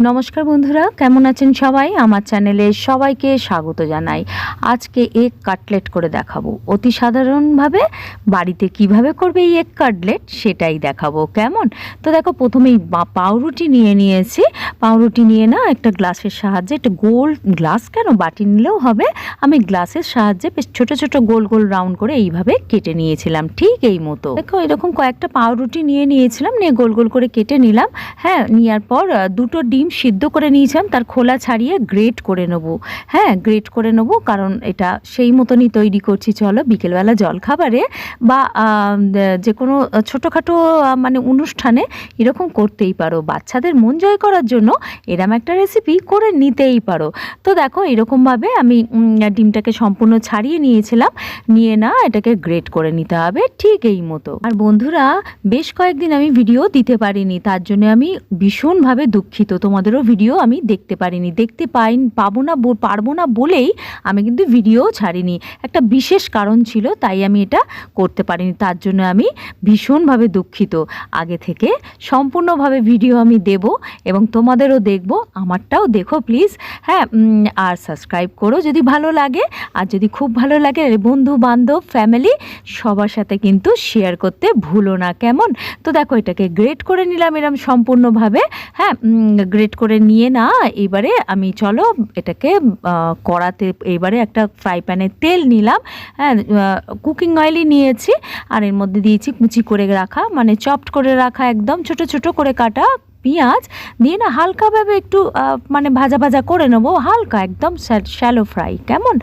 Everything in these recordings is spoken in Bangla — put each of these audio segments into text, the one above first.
নমস্কার বন্ধুরা, কেমন আছেন সবাই? আমার চ্যানেলে সবাইকে স্বাগত জানাই। আজকে এগ কাটলেট করে দেখাবো। অতি সাধারণভাবে বাড়িতে কীভাবে করবে এই এগ কাটলেট সেটাই দেখাবো। কেমন? তো দেখো, প্রথমেই পাউরুটি নিয়ে নিয়েছি। পাউরুটি নিয়ে না একটা গ্লাসের সাহায্যে, একটা গোল গ্লাস কেন? বাটি নিলেও হবে। আমি গ্লাসের সাহায্যে বেশ ছোটো ছোটো, গোল গোল রাউন্ড করে এইভাবে কেটে নিয়েছিলাম। ঠিক এই মতো। দেখো, এরকম কয়েকটা পাউরুটি নিয়ে নিয়েছিলাম, নিয়ে গোল গোল করে কেটে নিলাম। হ্যাঁ নেওয়ার পর দুটো ডিম সিদ্ধ করে নিয়েছিলাম, তার খোলা ছাড়িয়ে গ্রেট করে নেব। হ্যাঁ গ্রেট করে নেব, কারণ এটা সেই মতনই তৈরি করছি, চলো বিকেলবেলা জলখাবারে বা যে কোনো ছোটোখাটো মানে অনুষ্ঠানে এরকম করতেই পারো। বাচ্চাদের মন জয় করার জন্য এরম একটা রেসিপি করে নিতেই পারো। তো দেখো, এরকমভাবে আমি ডিমটাকে সম্পূর্ণ ছাড়িয়ে নিয়েছিলাম, নিয়ে না এটাকে গ্রেট করে নিতে হবে ঠিক এই মতো। আর বন্ধুরা, বেশ কয়েকদিন আমি ভিডিও দিতে পারিনি, তার জন্য আমি ভীষণভাবে দুঃখিত। তোমাদেরও ভিডিও আমি দেখতে পারিনি। দেখতে পাই পাবো না পারব না বলেই আমি কিন্তু ভিডিও ছাড়িনি। একটা বিশেষ কারণ ছিল, তাই আমি এটা করতে পারিনি। তার জন্য আমি ভীষণভাবে দুঃখিত। আগে থেকে সম্পূর্ণভাবে ভিডিও আমি দেব এবং তোমাদেরও দেখব, আমারটাও দেখো প্লিজ হ্যাঁ আর সাবস্ক্রাইব করো যদি ভালো লাগে। আর যদি খুব ভালো লাগে বন্ধু বান্ধব ফ্যামিলি সবার সাথে কিন্তু শেয়ার করতে ভুলো না, কেমন? তো দেখো, এটাকে গ্রেট করে নিলাম এরম সম্পূর্ণভাবে। হ্যাঁ গ্রেট করে নিয়ে না, এবারে আমি চলো এটাকে কড়াতে এবারে একটা ফ্রাই প্যানে তেল নিলাম হ্যাঁ কুকিং অয়েলই নিয়েছি, আর এর মধ্যে দিয়েছি কুচি করে রাখা মানে চপড করে রাখা একদম, ছোট ছোট করে কাটা পেঁয়াজ দিয়ে না হালকাভাবে একটু মানে ভাজা ভাজা করে নেব। হালকা, একদম শ্যালো ফ্রাই কেমন?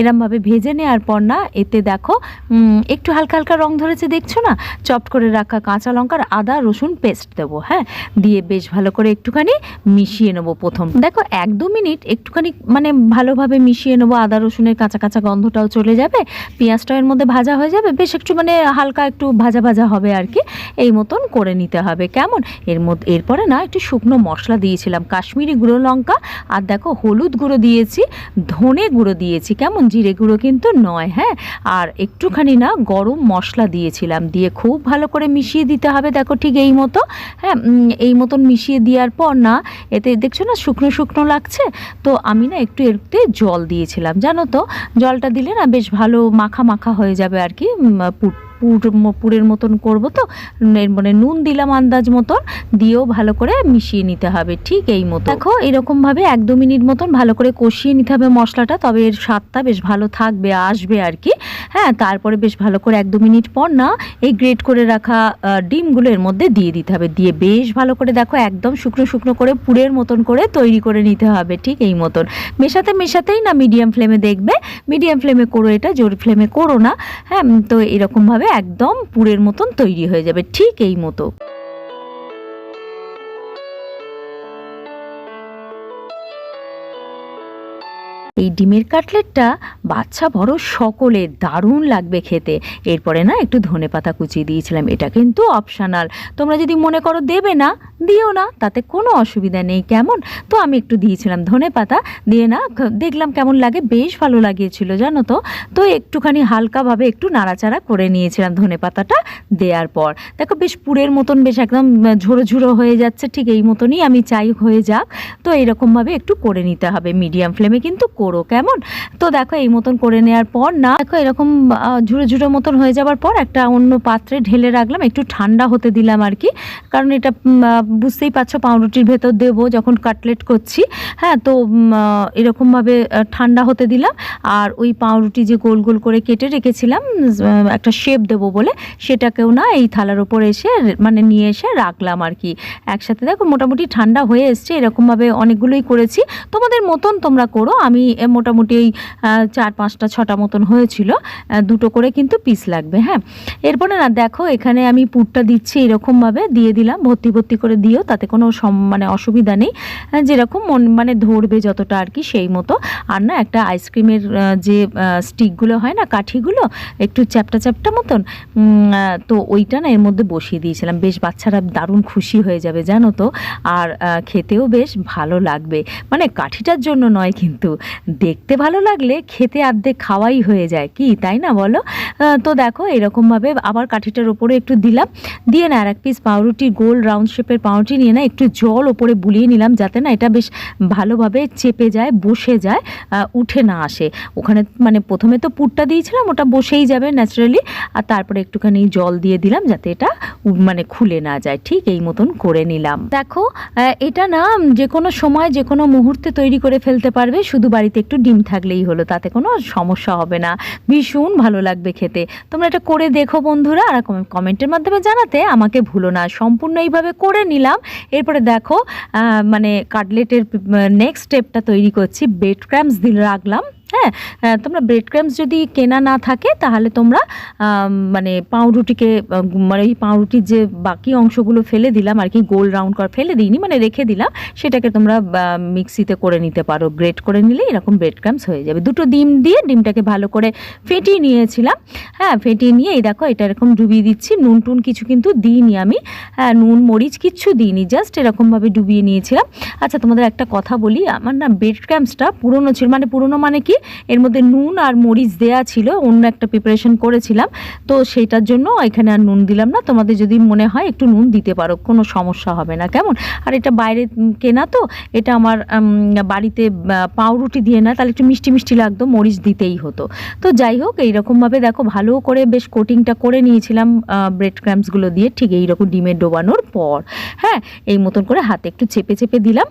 এরমভাবে ভেজে নেওয়ার পর না, এতে দেখো একটু হালকা হালকা রং ধরেছে, দেখছ না? চপ করে রাখা কাঁচা লঙ্কার আদা, রসুন পেস্ট দেবো হ্যাঁ? দিয়ে বেশ ভালো করে একটুখানি মিশিয়ে নেব প্রথম। দেখো, এক দু মিনিট একটুখানি মানে ভালোভাবে মিশিয়ে নেব, আদা, রসুনের কাঁচা কাঁচা গন্ধটাও চলে যাবে পেঁয়াজটা এর মধ্যে ভাজা হয়ে যাবে, বেশ একটু মানে হালকা একটু ভাজা ভাজা হবে আর কি, এই মতন করে নিতে হবে, কেমন? এর মধ্যে, এরপরে না একটু শুকনো মশলা দিয়েছিলাম। কাশ্মীরি গুঁড়ো লঙ্কা আর দেখো হলুদ গুঁড়ো দিয়েছি ধনে গুঁড়ো দিয়েছি। কেমন জিরে গুঁড়ো কিন্তু নয় হ্যাঁ? আর একটুখানি না গরম মশলা দিয়েছিলাম দিয়ে খুব ভালো করে মিশিয়ে দিতে হবে দেখো ঠিক এই মতো হ্যাঁ? এই মতন মিশিয়ে দেওয়ার পর না এতে দেখছ না শুকনো শুকনো লাগছে? তো আমি না একটু এতে জল দিয়েছিলাম। জানো তো জলটা দিলে না বেশ ভালো মাখা মাখা হয়ে যাবে আর কি উম, পুর পুর পুরের মতন করব তো। এর মানে নুন দিলাম আন্দাজ মতন, দিয়েও ভালো করে মিশিয়ে নিতে হবে, ঠিক এই মতো। দেখো, এরকমভাবে এক দু মিনিট মতন ভালো করে কষিয়ে নিতে হবে মশলাটা, তবে এর স্বাদটা বেশ ভালো থাকবে, আসবে আর কি। হ্যাঁ তারপরে বেশ ভালো করে এক দু মিনিট পর না, এই গ্রেট করে রাখা ডিমগুলো এর মধ্যে দিয়ে দিতে হবে। দিয়ে বেশ ভালো করে দেখো, একদম শুকনো শুকনো করে পুরের মতন করে তৈরি করে নিতে হবে, ঠিক এই মতন। মেশাতে মেশাতেই না মিডিয়াম ফ্লেমে দেখবে, মিডিয়াম ফ্লেমে করো এটা, জোর ফ্লেমে করো না। হ্যাঁ তো এরকমভাবে একদম পুরের মতন তৈরি হয়ে যাবে ঠিক এই মতো। এই ডিমের কাটলেটটা বাচ্চা বড় সকলে দারুণ লাগবে খেতে। এরপরে না একটু ধনে পাতা কুচিয়ে দিয়েছিলাম, এটা কিন্তু অপশনাল তোমরা যদি মনে করো দেবে না, দিও না, তাতে কোনো অসুবিধা নেই, কেমন? তো আমি একটু দিয়েছিলাম ধনে পাতা, দিয়ে না দেখলাম কেমন লাগে, বেশ ভালো লাগিয়েছিল, জানো তো? তো একটুখানি হালকাভাবে একটু নাড়াচাড়া করে নিয়েছিলাম ধনে পাতাটা দেওয়ার পর। দেখো বেশ পুরের মতন, বেশ একদম ঝোড়ো ঝুড়ো হয়ে যাচ্ছে, ঠিক এই মতনই আমি চাই, হয়ে যাক। তো এরকমভাবে একটু করে নিতে হবে মিডিয়াম ফ্লেমে কিন্তু করো, কেমন? তো দেখো এই মতন করে নেওয়ার পর না, দেখো এরকম ঝুড়ো ঝুড়ো মতন হয়ে যাওয়ার পর একটা অন্য পাত্রে ঢেলে রাখলাম, একটু ঠান্ডা হতে দিলাম আর কি। কারণ এটা বুঝতেই পারছ পাউরুটির ভেতর দেবো যখন কাটলেট করছি। হ্যাঁ তো এরকমভাবে ঠান্ডা হতে দিলাম। আর ওই পাউরুটি যে গোল গোল করে কেটে রেখেছিলাম একটা শেপ দেবো বলে, সেটাকেও না এই থালার ওপর এসে মানে নিয়ে এসে রাখলাম আর কি। একসাথে দেখো মোটামুটি ঠান্ডা হয়ে এসছে, এরকমভাবে অনেকগুলোই করেছি। তোমাদের মতন তোমরা করো, আমি মোটামুটি এই চার পাঁচটা, ছটা মতন হয়েছিল দুটো করে কিন্তু পিস লাগবে হ্যাঁ। এরপরে না, দেখো, এখানে আমি পুরটা দিচ্ছি এরকমভাবে, দিয়ে দিলাম, ভর্তি ভর্তি করে দিও, তাতে কোনো মানে অসুবিধা নেই। যেরকম মন মানে ধরবে যতটা আর কি, সেই মতো। আর না, একটা আইসক্রিমের যে স্টিকগুলো হয় না, কাঠিগুলো, একটু চ্যাপটা চ্যাপটা মতন তো ওইটা না এর মধ্যে বসিয়ে দিয়েছিলাম। বেশ, বাচ্চারা দারুণ খুশি হয়ে যাবে, জানো তো। আর খেতেও বেশ ভালো লাগবে। মানে কাঠিটার জন্য নয় কিন্তু, দেখতে ভালো লাগলে খেতে আর্ধেক খাওয়াই হয়ে যায়, কি তাই না বলো? তো দেখো এরকমভাবে আবার কাঠিটার ওপরে একটু দিলাম, দিয়ে না আর এক পিস পাউরুটি গোল রাউন্ড শেপের পাউরুটি নিয়ে না একটু জল ওপরে বুলিয়ে নিলাম যাতে না এটা বেশ ভালোভাবে চেপে যায়, বসে যায় উঠে না আসে। ওখানে মানে প্রথমে তো পুরটা দিয়েছিলাম, ওটা বসেই যাবে ন্যাচারালি আর তারপরে একটুখানি জল দিয়ে দিলাম যাতে এটা মানে খুলে না যায়। ঠিক এই মতন করে নিলাম। দেখো এটা না যে কোনো সময়, যে কোনো মুহূর্তে তৈরি করে ফেলতে পারবে, শুধু বাড়িতে একটু ডিম থাকলেই হলো, তাতে কোনো সমস্যা হবে না। ভীষণ ভালো লাগবে খেতে। তোমরা এটা করে দেখো বন্ধুরা, আর কমে- কমেন্টের মাধ্যমে জানাতে আমাকে ভুলো না। সম্পূর্ণ এইভাবে করে নিলাম। এরপরে দেখো মানে কাটলেটের নেক্সট স্টেপটা তৈরি করছি। বেড ক্র্যাম্পস দিলে রাখলাম। হ্যাঁ তোমরা ব্রেড ক্র্যাম্পস যদি কেনা না থাকে, তাহলে তোমরা মানে পাউরুটিকে মানে এই পাউরুটির যে বাকি অংশগুলো ফেলে দিলাম, আর কি গোল রাউন্ড করে ফেলে দিইনি মানে রেখে দিলাম, সেটাকে তোমরা মিক্সিতে করে নিতে পারো। গ্রেট করে নিলে এরকম ব্রেড ক্রামস হয়ে যাবে। দুটো ডিম দিয়ে ডিমটাকে ভালো করে ফেটিয়ে নিয়েছিলাম। হ্যাঁ ফেটিয়ে নিয়ে, এই দেখো, এটা এরকম ডুবিয়ে দিচ্ছি। নুন টুন কিছু কিন্তু দিইনি আমি। হ্যাঁ নুন, মরিচ কিচ্ছু দিইনি জাস্ট এরকমভাবে ডুবিয়ে নিয়েছিলাম। আচ্ছা তোমাদের একটা কথা বলি, আমার না ব্রেড ক্রামসটা পুরনো ছিল মানে পুরনো মানে কি? এর মধ্যে নুন আর মরিচ দেয়া ছিল, অন্য একটা প্রিপারেশন করেছিলাম। তো সেটার জন্য এখানে আর নুন দিলাম না। তোমাদের যদি মনে হয় একটু নুন দিতে পারো, কোনো সমস্যা হবে না। কেমন? আর এটা বাইরে কেনা তো, এটা আমার বাড়িতে পাউরুটি দিয়ে না, তাহলে একটু মিষ্টি মিষ্টি লাগতো, মরিচ দিতেই হতো। তো যাই হোক, এইরকমভাবে দেখো, ভালো করে বেশ কোটিংটা করে নিয়েছিলাম ব্রেড ক্র্যাম্পসগুলো দিয়ে, ঠিক এইরকম ডিমের ডোবানোর পর। হ্যাঁ এই মতন করে হাতে একটু চেপে চেপে দিলাম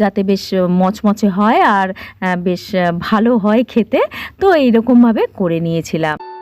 যাতে বেশ মচমচে হয় আর বেশ ভালো হয় খেতে তো এইরকমভাবে করে নিয়েছিলাম।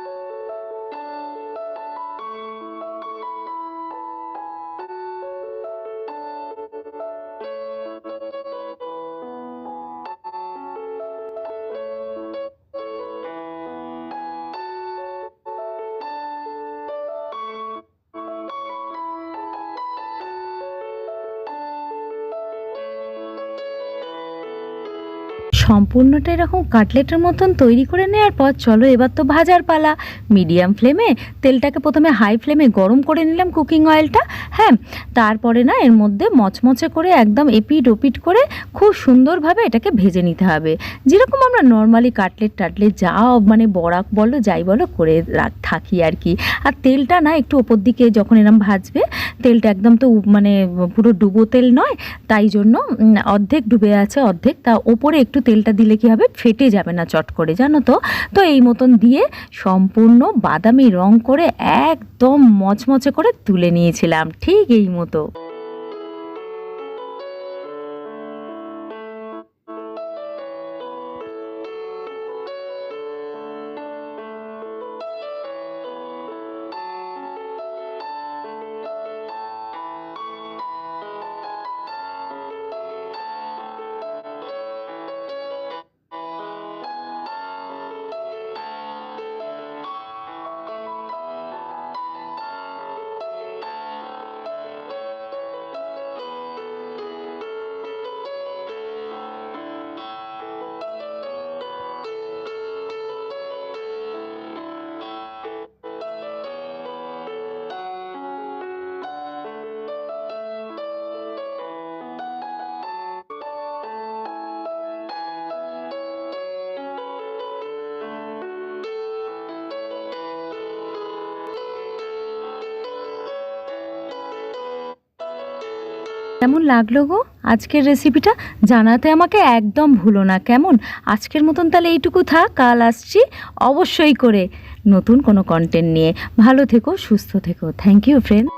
সম্পূর্ণটা এরকম কাটলেটের মতন তৈরি করে নেওয়ার পর চলো এবার তো ভাজার পালা। মিডিয়াম ফ্লেমে তেলটাকে প্রথমে হাই ফ্লেমে গরম করে নিলাম কুকিং অয়েলটা হ্যাঁ? তারপরে না এর মধ্যে মচমচে করে একদম এপিট ওপিট করে খুব সুন্দরভাবে এটাকে ভেজে নিতে হবে। যেরকম আমরা নর্মালি কাটলেট টাটলেট যা মানে বড়াক বলো, যাই বলো করে থাকি আর কি। আর তেলটা না একটু ওপর দিকে যখন এরম ভাজবে, তেলটা একদম তো মানে পুরো ডুবো তেল নয়, তাই জন্য অর্ধেক ডুবে আছে অর্ধেক, তা ওপরে একটু তেলটা দিলে কি হবে? ফেটে যাবে না চট করে, জানো তো? তো এই মতন দিয়ে সম্পূর্ণ বাদামি রং করে একদম মচমচে করে তুলে নিয়েছিলাম, ঠিক এই মতো। কেমন লাগল গো? আজকের রেসিপিটা জানাতে আমাকে একদম ভুলো না, কেমন? আজকের মতন তাহলে এইটুকু থাক, কাল আসছি অবশ্যই করে নতুন কোনো কন্টেন্ট নিয়ে। ভালো থেকো, সুস্থ থেকো। Thank you friend